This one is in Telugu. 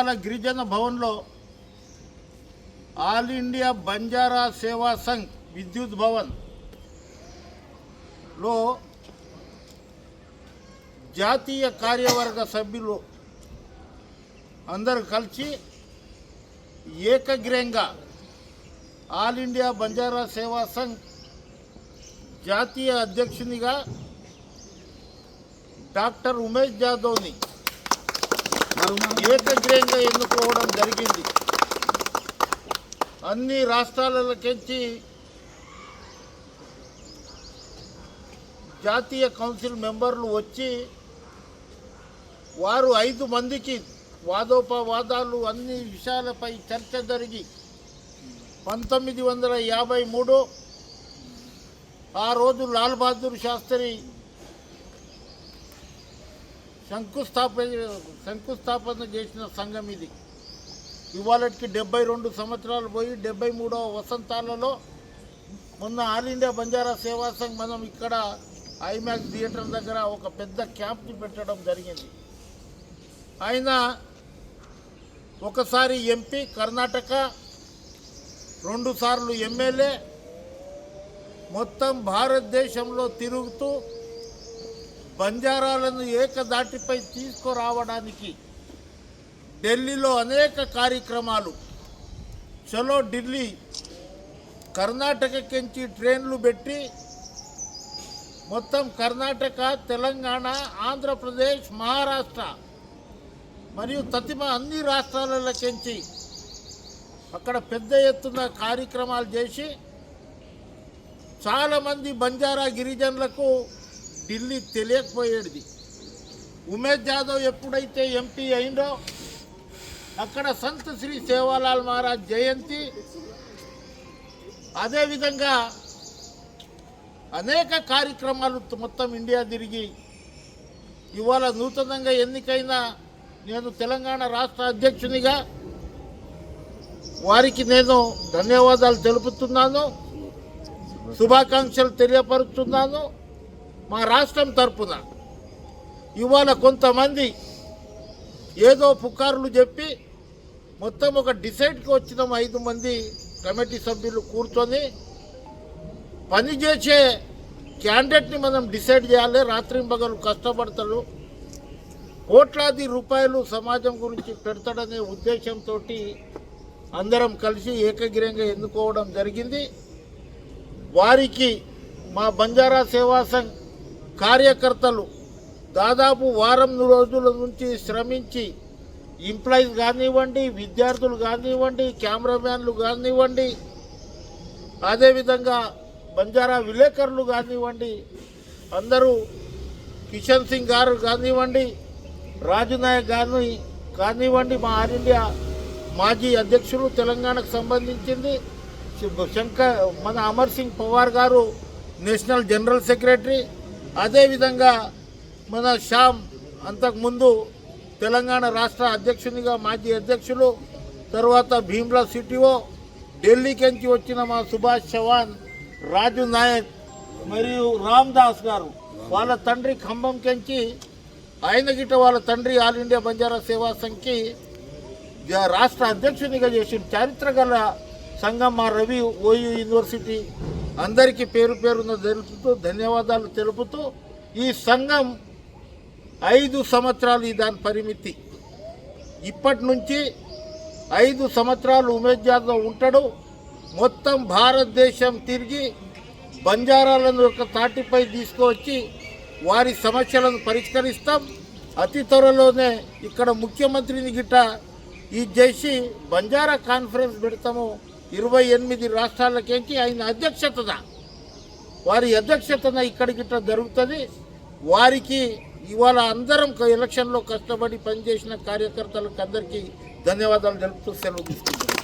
ఇవాళ గిరిజన భవన్లో ఆల్ ఇండియా బంజారా సేవా సంఘ్ విద్యుత్ భవన్లో జాతీయ కార్యవర్గ సభ్యులు అందరూ కలిసి ఏకగ్రీయంగా ఆల్ ఇండియా బంజారా సేవా సంఘ్ జాతీయ అధ్యక్షునిగా డాక్టర్ ఉమేష్ జాదవ్ని ఏకగ్రీయంగా ఎన్నుకోవడం జరిగింది. అన్ని రాష్ట్రాలకెంచి జాతీయ కౌన్సిల్ మెంబర్లు వచ్చి వారు ఐదు మందికి వాదోపవాదాలు అన్ని విషయాలపై చర్చ జరిగి పంతొమ్మిది వందల యాభై మూడు ఆ రోజు లాల్ బహదూర్ శాస్త్రి శంకుస్థాపన శంకుస్థాపన చేసిన సంఘం ఇది. ఇవాళకి డెబ్బై రెండు సంవత్సరాలు పోయి డెబ్బై మూడవ వసంతాలలో మొన్న ఆల్ ఇండియా బంజారా సేవా సంఘ్ మనం ఇక్కడ ఐమాక్స్ థియేటర్ దగ్గర ఒక పెద్ద క్యాంప్ని పెట్టడం జరిగింది. ఆయన ఒకసారి ఎంపీ కర్ణాటక రెండుసార్లు ఎమ్మెల్యే మొత్తం భారతదేశంలో తిరుగుతూ బంజారాలను ఏకదాటిపై తీసుకురావడానికి ఢిల్లీలో అనేక కార్యక్రమాలు. చలో ఢిల్లీ కర్ణాటకకించి ట్రైన్లు పెట్టి మొత్తం కర్ణాటక తెలంగాణ ఆంధ్రప్రదేశ్ మహారాష్ట్ర మరియు తతిమ అన్ని రాష్ట్రాలకించి అక్కడ పెద్ద ఎత్తున కార్యక్రమాలు చేసి చాలామంది బంజారా గిరిజనులకు ఢిల్లీ తెలియకపోయేది. ఉమేష్ జాదవ్ ఎప్పుడైతే ఎంపీ అయిందో అక్కడ సంత్ శ్రీ సేవాలాల్ మహారాజ్ జయంతి అదేవిధంగా అనేక కార్యక్రమాలు మొత్తం ఇండియా తిరిగి ఇవాళ నూతనంగా ఎన్నికైన నేను తెలంగాణ రాష్ట్ర అధ్యక్షునిగా వారికి నేను ధన్యవాదాలు తెలుపుతున్నాను శుభాకాంక్షలు తెలియపరుస్తున్నాను. మా రాష్ట్రం తరపున ఇవాళ కొంతమంది ఏదో పుకార్లు చెప్పి మొత్తం ఒక డిసైడ్కి వచ్చిన ఐదు మంది కమిటీ సభ్యులు కూర్చొని పనిచేసే క్యాండిడేట్ని మనం డిసైడ్ చేయాలి. రాత్రింబగలు కష్టపడతాడు కోట్లాది రూపాయలు సమాజం గురించి పెడతాడనే ఉద్దేశంతో అందరం కలిసి ఏకగ్రీయంగా ఎన్నుకోవడం జరిగింది. వారికి మా బంజారా సేవా సంఘ్ కార్యకర్తలు దాదాపు వారం రోజుల నుంచి శ్రమించి ఎంప్లాయీస్ కానివ్వండి విద్యార్థులు కానివ్వండి కెమెరామ్యాన్లు కానివ్వండి అదేవిధంగా బంజారా విలేకరులు కానివ్వండి అందరూ కిషన్ సింగ్ గారు కానివ్వండి రాజు నాయక్ గారిని కానివ్వండి మా ఆల్ ఇండియా మాజీ అధ్యక్షులు తెలంగాణకు సంబంధించింది శంకర్ మన అమర్ సింగ్ పవార్ గారు నేషనల్ జనరల్ సెక్రటరీ అదేవిధంగా మన శ్యామ్ అంతకుముందు తెలంగాణ రాష్ట్ర అధ్యక్షునిగా మాజీ అధ్యక్షులు తర్వాత భీమ్లా సిటీఓ ఢిల్లీకి వచ్చిన మా సుభాష్ చవాన్ రాజు నాయక్ మరియు రామ్ దాస్ గారు వాళ్ళ తండ్రి ఖమ్మం కెంచి ఆయన గిట్ట వాళ్ళ తండ్రి ఆల్ ఇండియా బంజారా సేవా సంఘ్కి రాష్ట్ర అధ్యక్షునిగా చేసిన చరిత్ర గల సంఘం మా రవి ఓయూ యూనివర్సిటీ అందరికీ పేరు పేరున తెలుపుతూ ధన్యవాదాలు తెలుపుతూ ఈ సంఘం ఐదు సంవత్సరాలు ఈ దాని పరిమితి. ఇప్పటి నుంచి ఐదు సంవత్సరాలు ఉమేష్ జాదవ్ ఉంటాడు. మొత్తం భారతదేశం తిరిగి బంజారాలను ఒక తాటిపై తీసుకువచ్చి వారి సమస్యలను పరిష్కరిస్తాం. అతి త్వరలోనే ఇక్కడ ముఖ్యమంత్రిని గిట్ట ఈ చేసి బంజారా కాన్ఫరెన్స్ పెడతాము. ఇరవై ఎనిమిది రాష్ట్రాలకేంచి ఆయన అధ్యక్షతన వారి అధ్యక్షతన ఇక్కడ గిట్ట జరుగుతుంది. వారికి ఇవాళ అందరం ఎలక్షన్లో కష్టపడి పనిచేసిన కార్యకర్తలకు అందరికీ ధన్యవాదాలు తెలుపుతూ సెలవు తీసుకుంటున్నాను